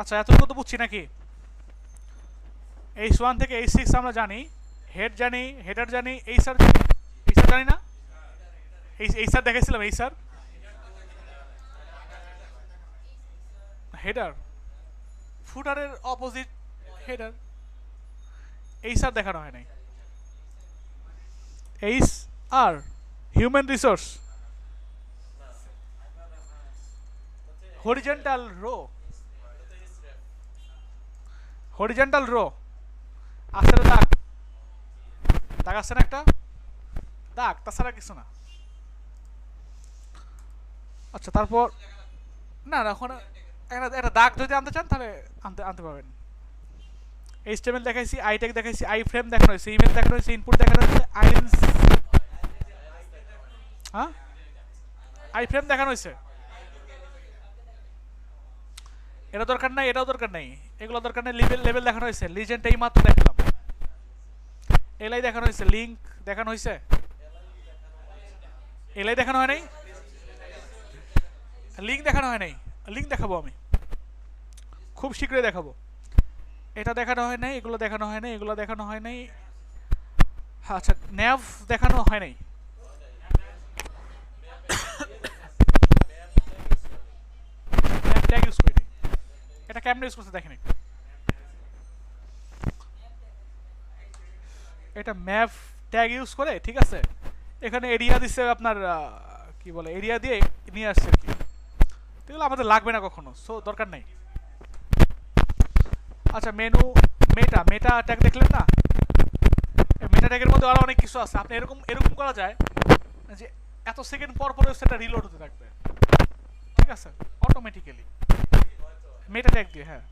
আচ্ছা এতটুকু তো বুঝছি নাকি? এইচ ওয়ান থেকে এইচ সিক্স আমরা জানি হেড জানি হেডার জানি, এই স্যার এই স্যার জানি না? এই এই স্যার দেখেছিলাম এই স্যার হেডার ফুটারের অপোজিট হেডার এই স্যার দেখানো হয় নাই। H R human resource horizontal row horizontal row আসছে না দাগ। দাগ আসছে না একটা? দাগ, তাছাড়া কিছু না। আচ্ছা তারপর না না, ওখানে একটা দাগ যদি আনতে চান, তাহলে আনতে আনতে পারবেন। এইচটিএমএল দেখাইছি আই আইটেক দেখাইছি আই ফ্রেম দেখানো হয়েছে ইমেল দেখানো হয়েছে ইনপুট দেখানো হয়েছে আইলেন্স হ্যাঁ? আই ফ্রেম দেখানো হয়েছে। এটা দরকার নাই, এটাও দরকার নাই। এগুলো দরকার নেই লেভেল লেভেল দেখানো হয়েছে। লিজেন্ড এই মাত্র দেখলাম। এলাই দেখানো হয়েছে লিঙ্ক দেখানো হয়েছে। এলাই দেখানো হয় নাই? লিঙ্ক দেখানো হয় নাই? লিঙ্ক দেখাবো আমি। খুব শীঘ্রই দেখাবো। এটা দেখানো হয় নাই, এগুলো দেখানো হয় নাই, এগুলো দেখানো হয় নাই। আচ্ছা ন্যাভ দেখানো হয় নাই। ট্যাগ ইউজ এটা কেমনে ইউজ করতে দেখেন। এটা ম্যাপ ট্যাগ ইউজ করে, ঠিক আছে? এখানে এরিয়া দিচ্ছে আপনার কি বলে, এরিয়া দিয়ে নিয়ে আসছে কি। এগুলো আমাদের লাগবে না কখনো সো দরকার নাই। আচ্ছা মেনু মেটা মেটা ট্যাগ দেখলেন না? মেটা ট্যাগের মধ্যে আরও অনেক কিছু আছে। আপনি এরকম এরকম করা যায় যে এত সেকেন্ড পর পর সেটা রিলোড হতে থাকবে। ঠিক আছে? অটোমেটিক্যালি মেটা ট্যাগ দিয়ে হ্যাঁ।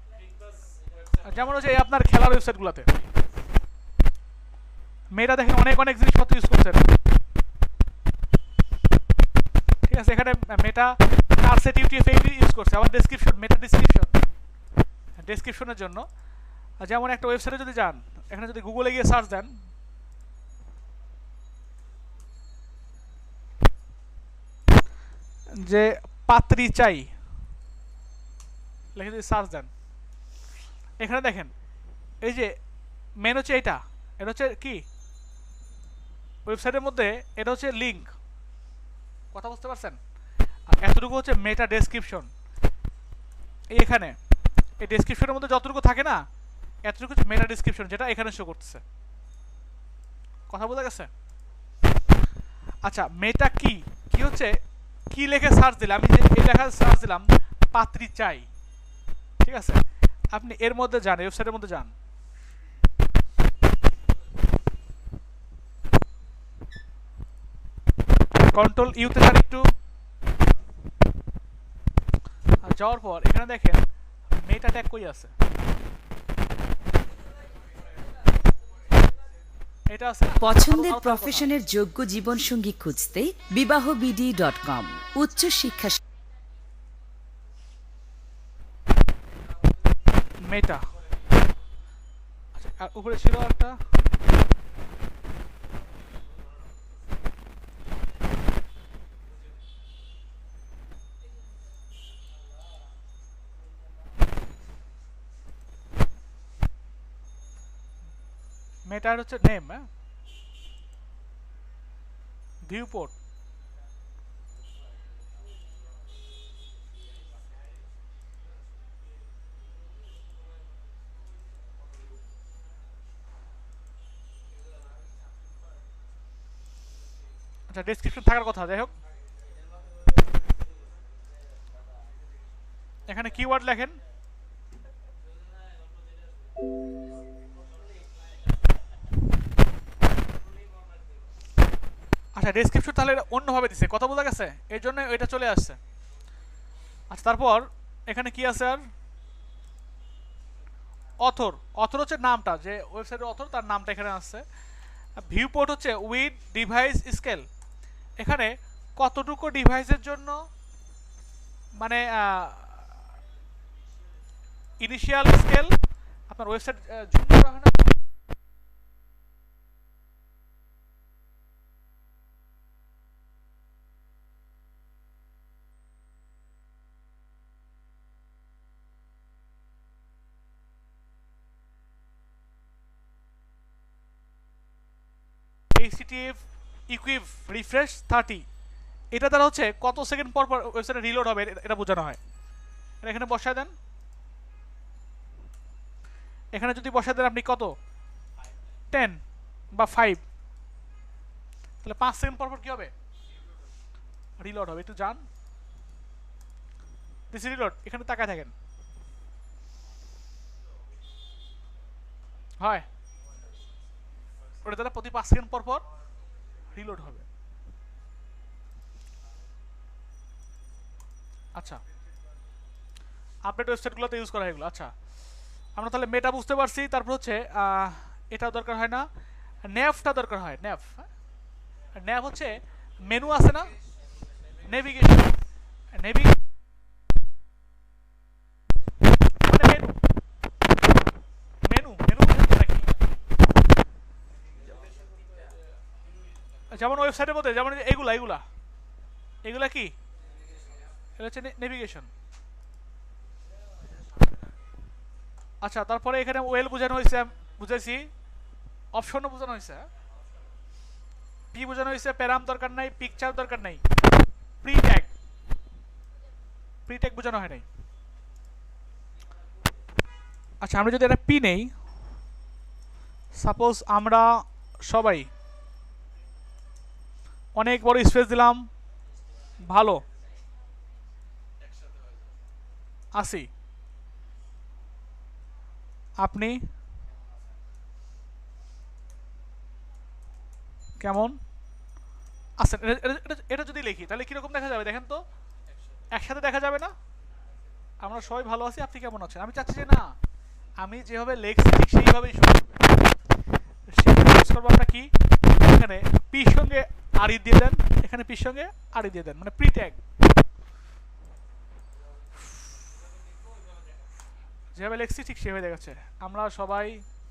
যেমন হচ্ছে আপনার খেলার ওয়েবসাইটগুলোতে মেয়েরা দেখেন অনেক অনেক জিনিসপত্র ইউজ করছেন ঠিক আছে, এখানে মেটা কারসেট ইউটিএফ ইউজ করছে। আবার ডেসক্রিপশন মেটা ডেসক্রিপশন ডেসক্রিপশনের জন্য। যেমন একটা ওয়েবসাইটে যদি যান, এখানে যদি গুগলে গিয়ে সার্চ দেন। যে পাত্রী চাই লিখে যদি সার্চ দেন। এখানে দেখেন, এই যে মেন হচ্ছে এটা এটা হচ্ছে কি? ওয়েবসাইটের মধ্যে এটা হচ্ছে লিংক কথা বুঝতে পারছেন? এতটুকু হচ্ছে মেটা ডেসক্রিপশন এই এখানে, এই ডেসক্রিপশনের মধ্যে যতটুকু থাকে না, এতটুকু হচ্ছে মেটা ডেসক্রিপশন যেটা এখানে শো করতেছে। কথা বোঝা গেছে? আচ্ছা মেটা কি? কি হচ্ছে? কি লেখে সার্চ দিলে, আমি যে এই লেখা সার্চ দিলাম, পাত্রী চাই। ঠিক আছে? আপনি এর মধ্যে যান ওয়েবসাইটের মধ্যে যান। কন্ট্রোল ইউতে যান একটু। যাওয়ার পর, এখানে দেখেন মেটা ট্যাগ কই আছে? পছন্দের প্রফেশনের যোগ্য জীবনসঙ্গী খুঁজতে বিবাহবিডি ডট কম উচ্চ শিক্ষা মেটা আচ্ছা উপরে ছিল একটা? মেটার হচ্ছে নেম হ্যাঁ? ভিউপোর্ট আচ্ছা ডেসক্রিপশন থাকার কথা, যাই হোক। এখানে কিওয়ার্ড লেখেন। আচ্ছা ডেসক্রিপশন তাহলে অন্যভাবে দিছে, কথা বোঝা গেছে? এর জন্য এটা চলে আসছে। আচ্ছা তারপর এখানে কি আছে আর? অথর অথর হচ্ছে নামটা, যে ওয়েবসাইটের অথর, তার নামটা এখানে আসছে। ভিউপোর্ট হচ্ছে উইথ ডিভাইস স্কেল এখানে কতটুকু ডিভাইসের জন্য? মানে ইনিশিয়াল স্কেল আপনার ওয়েবসাইট জুম করা হয় না? ইকুইভ রিফ্রেশ থার্টি এটা দ্বারা হচ্ছে কত সেকেন্ড পর পর ওয়েবসাইটে রিলোড হবে এটা- বোঝানো হয়। এটা এখানে বসায় দেন। এখানে যদি বসায় দেন আপনি কত? টেন বা ফাইভ তাহলে পাঁচ সেকেন্ড পর পর কী হবে? রিলোড হবে। একটু যান। রিলোড এখানে তাকায় থাকেন। হয়। ওটা দ্বারা প্রতি পাঁচ সেকেন্ড পর পর রিলোড হবে। আচ্ছা। আপডেট ওয়েবসাইটগুলোতে ইউজ করা হয় এগুলো আচ্ছা। আমরা তাহলে মেটা বুঝতে পারছি। তারপর হচ্ছে এটাও দরকার হয় না। ন্যাফটা দরকার হয়। ন্যাফ ন্যাফ হচ্ছে মেনু আছে না? নেভিগেশন নেভি মানে মেনু মেনু মেনু নাকি যেমন ওয়েবসাইটের মধ্যে, যেমন এগুলা এগুলা। এগুলা কি? এটা হচ্ছে নেভিগেশন আচ্ছা তারপরে এখানে ওয়েল বোঝানো হয়েছে, বুঝাইছি। অপশনও বোঝানো হয়েছে। পি বোঝানো হয়েছে প্যারাম দরকার নাই পিকচার দরকার নাই। প্রি ট্যাগ প্রি ট্যাগ বোঝানো হয় নাই। আচ্ছা আমরা যদি এটা পি নেই সাপোজ আমরা সবাই অনেক বড় স্পেস দিলাম। ভালো। আসি। আপনি? কেমন? আচ্ছা এটা- যদি লিখি, তাহলে কীরকম দেখা যাবে? দেখেন তো। একসাথে দেখা যাবে না? আমরা সবাই ভালো আছি, আপনি কেমন আছেন? আমি চাচ্ছি যে না, আমি যেভাবে লেখছি, ঠিক সেইভাবেই শুরু করবে। সেটা করব আমরা কি? এখানে পি সঙ্গে আড়ি দিয়ে দেন, এখানে পি সঙ্গে আড়ি দিয়ে দেন মানে প্রি ট্যাগ যেভাবে লেখছি ঠিক সেভাবে দেখাচ্ছে। আমরা সবাই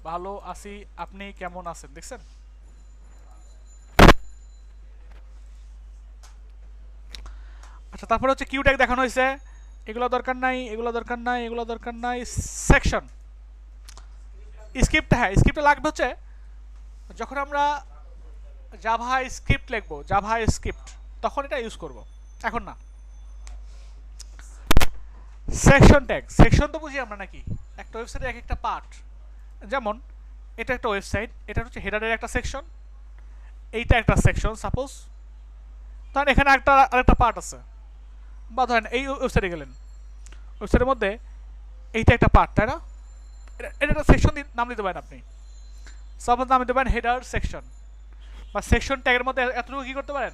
ভালো আছি, আপনি কেমন আছেন, দেখছেন? আচ্ছা তারপরে হচ্ছে কিউ ট্যাগ দেখানো হয়েছে। এগুলো দরকার নাই, এগুলো দরকার নাই, এগুলো দরকার নাই সেকশন স্ক্রিপ্ট হ্যাঁ স্ক্রিপ্টে লাগবে হচ্ছে, যখন আমরা জাভা স্ক্রিপ্ট লিখব জাভা স্ক্রিপ্ট তখন এটা ইউজ করব। এখন না। সেকশন ট্যাগ সেকশন তো বুঝি আমরা নাকি? একটা ওয়েবসাইটের এক একটা পার্ট যেমন, এটা একটা ওয়েবসাইট এটা হচ্ছে হেডারের একটা সেকশন এইটা একটা সেকশন সাপোজ ধরেন এখানে একটা, আরেকটা পার্ট আছে। বা ধরেন এই ওয়েবসাইটে গেলেন। ওয়েবসাইটের মধ্যে এইটা একটা পার্ট তাই না? এটা একটা সেকশন নাম দিতে পারেন আপনি। সাপোজ নাম দিতে পারেন হেডার সেকশন বা সেকশন ট্যাগের মধ্যে এতটুকু কী করতে পারেন?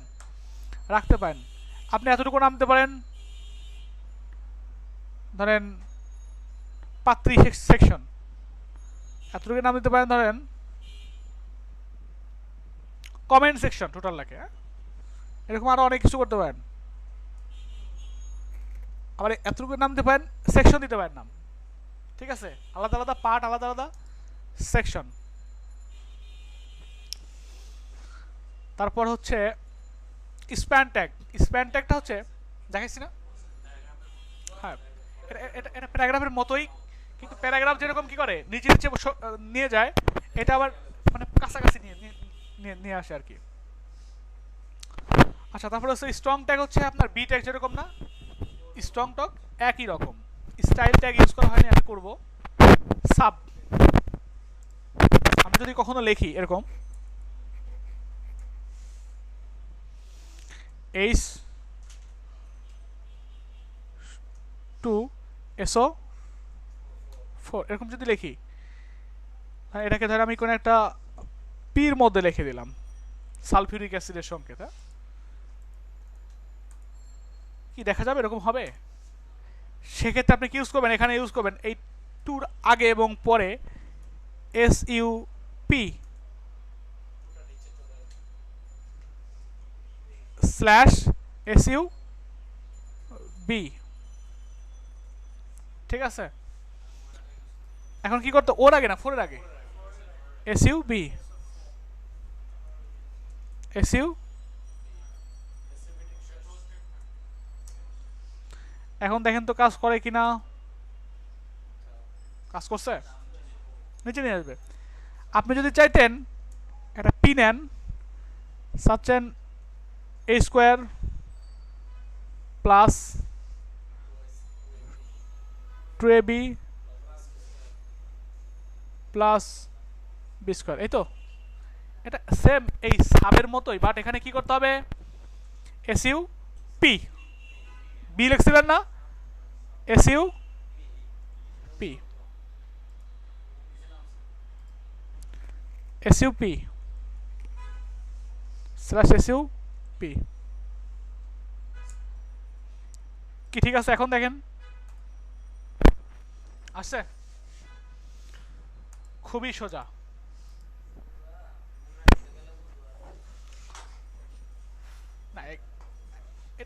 রাখতে পারেন। আপনি এতটুকু নাম দিতে পারেন। ধরেন, পাত্রী সেকশন এতটুকু নাম দিতে পারেন, ধরেন কমেন্ট সেকশন টোটাল লাগে? এরকম আরও অনেক কিছু করতে পারেন। আবার এতটুকু নাম দিতে পারেন সেকশন দিতে পারেন নাম। ঠিক আছে? আলাদা আলাদা পার্ট আলাদা আলাদা সেকশন তারপর হচ্ছে স্প্যান ট্যাগ স্প্যান ট্যাগটা হচ্ছে, দেখাইছি না? হ্যাঁ এটা এটা প্যারাগ্রাফের মতোই, কিন্তু প্যারাগ্রাফ যেরকম কি করে, নিচে নিচে নিয়ে যায়, এটা আবার মানে কাছাকাছি নিয়ে- নিয়ে নিয়ে আসে আর কি। আচ্ছা তারপরে হচ্ছে স্ট্রং ট্যাগ হচ্ছে আপনার বি ট্যাগ যেরকম না স্ট্রং টক একই রকম। স্টাইল ট্যাগ ইউজ করা হয়নি, আমি করব। সাব আমি যদি কখনো লিখি এরকম এইচ টু এসও ফোর এরকম যদি লিখি এটাকে ধর আমি কোনো একটা পির মধ্যে লিখে দিলাম, সালফিউরিক অ্যাসিডের সংকেত হ্যাঁ? কি দেখা যাবে? এরকম হবে? সেক্ষেত্রে আপনি কি ইউজ করবেন? এখানে ইউজ করবেন, এই টুর আগে এবং পরে S U P slash S U B ঠিক আছে? এখন কি করতে ওর আগে না, ফোরের আগে? এস ইউ বি এস এখন দেখেন তো কাজ করে কিনা। কাজ করছে? নিচে নিয়ে আসবে। আপনি যদি চাইতেন একটা পি নেন an a square plus 2ab plus B square এই তো? এটা সেম এই সাবের মতোই বাট এখানে কি করতে হবে? এস ইউ পি বি লিখছিলেন না? S U P S U P slash S U P কি ঠিক আছে এখন দেখেন? আসছে? খুবই সোজা। না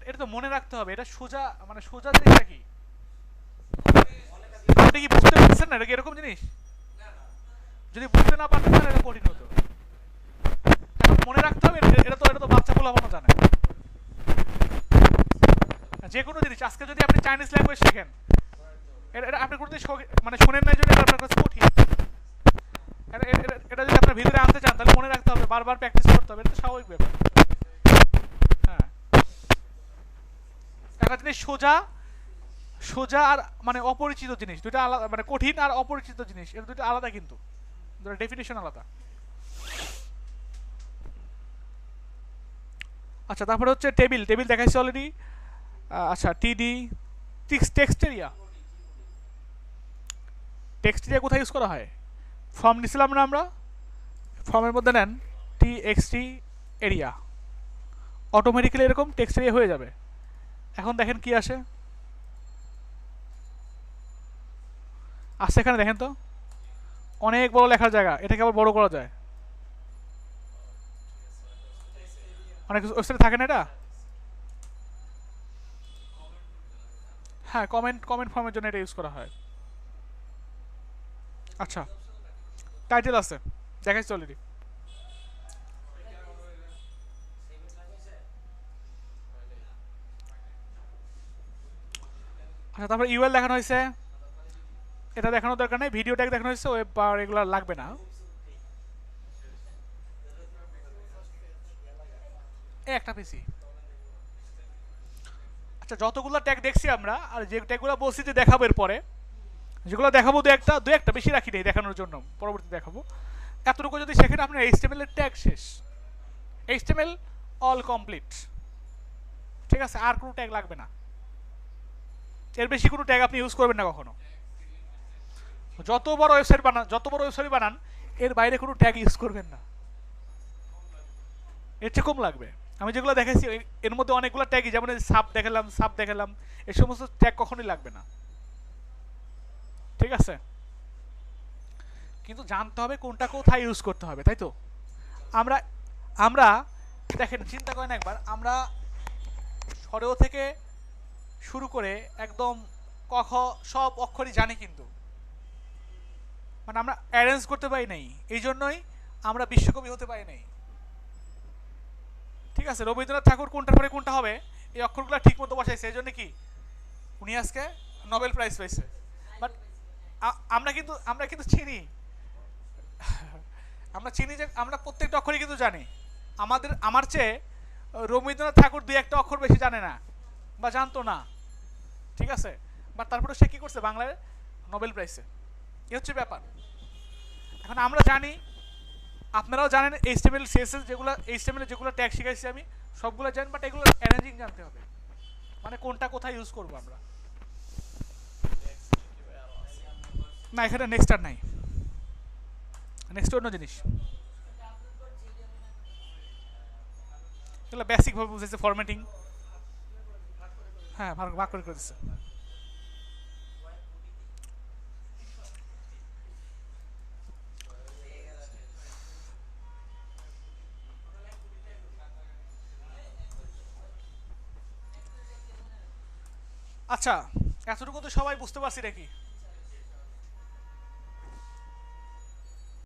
এটা তো মনে রাখতে হবে, এটা সোজা মানে সোজা জিনিসটা কি? আপনি কি বুঝতে পারছেন না? এটা কি এরকম জিনিস? যদি বুঝতে না পারতেন তাহলে এটা কঠিন হতো এখন মনে রাখতে হবে এটা- এটা তো এটা তো বাচ্চা বলা জানে যে কোনো জিনিস। আজকে যদি আপনি চাইনিজ ল্যাঙ্গুয়েজ শেখেন, এটা আপনি শখ- মানে শুনেন নাই যদি আপনার কাছে কঠিন। এটা যদি আপনার ভিতরে আনতে চান, তাহলে মনে রাখতে হবে, বারবার প্র্যাকটিস করতে হবে। এটা স্বাভাবিক ব্যাপার। হ্যাঁ। একটা জিনিস সোজা সোজা আর মানে অপরিচিত জিনিস। দুটো আলাদা মানে কঠিন আর অপরিচিত জিনিস। এটা দুটো আলাদা কিন্তু। দুটো ডেফিনেশন আলাদা। আচ্ছা তারপরে হচ্ছে টেবিল। টেবিল দেখাইছি অলরেডি আচ্ছা TD text area text area কোথায় ইউজ করা হয়? ফর্ম নিছিলাম না আমরা? ফর্মের মধ্যে নেন টি এক্সটি এরিয়া অটোমেটিক্যালি এরকম টেক্সট এরিয়া হয়ে যাবে। এখন দেখেন কি আসে। আসছে এখানে দেখেন তো। অনেক বড় লেখার জায়গা, এটাকে আবার বড় করা যায়। অনেক ওয়েবসাইটে থাকে না এটা? হ্যাঁ কমেন্ট কমেন্ট ফর্মের জন্য এটা ইউজ করা হয়। আচ্ছা টাইটেল আছে, দেখাইছি অলরেডি আচ্ছা তারপরে ইউএল দেখানো হয়েছে। এটা দেখানোর দরকার নেই ভিডিও ট্যাগ দেখানো হয়েছে ওয়েব বার এগুলো লাগবে না। একটা পিসি আচ্ছা যতগুলো ট্যাগ দেখছি আমরা, আর যে ট্যাগগুলো বলছি যে দেখাবো এরপরে, যেগুলো দেখাবো দু একটা দু একটা, বেশি রাখি নেই দেখানোর জন্য পরবর্তী দেখাবো। এতটুকু যদি সেখানে আপনার এইচটিএমএল এর ট্যাগ শেষ এইচটিএমএল অল কমপ্লিট ঠিক আছে, আর কোনো ট্যাগ লাগবে না। এর বেশি কোনো ট্যাগ আপনি ইউজ করবেন না কখনো। যত বড় ওয়েবসাইট বানান, যত বড় ওয়েবসাইট বানান, এর বাইরে কোনো ট্যাগ ইউজ করবেন না। এর চেয়ে কম লাগবে। আমি যেগুলো দেখেছি এর মধ্যে অনেকগুলো ট্যাগই যেমন সাপ দেখালাম সাপ দেখালাম এই সমস্ত ট্যাগ কখনোই লাগবে না। ঠিক আছে? কিন্তু জানতে হবে কোনটা কোথায় ইউজ করতে হবে, তাই তো? আমরা আমরা, দেখেন, চিন্তা করেন একবার, আমরা সরেও থেকে শুরু করে একদম কখ সব অক্ষরই জানি কিন্তু। মানে আমরা অ্যারেঞ্জ করতে পারি নাই এই জন্যই আমরা বিশ্বকবি হতে পারি নাই। ঠিক আছে, রবীন্দ্রনাথ ঠাকুর কোনটার পরে কোনটা হবে? এই অক্ষরগুলো ঠিক মতো বসাইছে, এই জন্য কি? উনি আজকে নোবেল প্রাইজ পাইছে বাট আমরা কিন্তু আমরা কিন্তু চিনি। আমরা চিনি যে, আমরা প্রত্যেকটা অক্ষরই কিন্তু জানি। আমাদের, আমার চেয়ে রবীন্দ্রনাথ ঠাকুর দুই একটা অক্ষর বেশি জানে না বা জানতো না। ঠিক আছে? বাট তারপরে সে কী করছে? বাংলায় নোবেল প্রাইজে। এ হচ্ছে ব্যাপার। এখন আমরা জানি আপনারাও জানেন এইচটিএমএল সিএসএস যেগুলো এইচটিএমএল যেগুলো ট্যাগ শিখাইছি আমি, সবগুলো জানেন বাট এগুলো অ্যারেঞ্জিং জানতে হবে। মানে কোনটা কোথায় ইউজ করব আমরা? না, এখানে নেক্সট আর নাই। নেক্সট অন্য জিনিস। এগুলো বেসিক ভাবে বুঝেছে ফরম্যাটিং হ্যাঁ ভাগ করে করে দিচ্ছে আচ্ছা এতটুকু তো সবাই বুঝতে পারছি নাকি?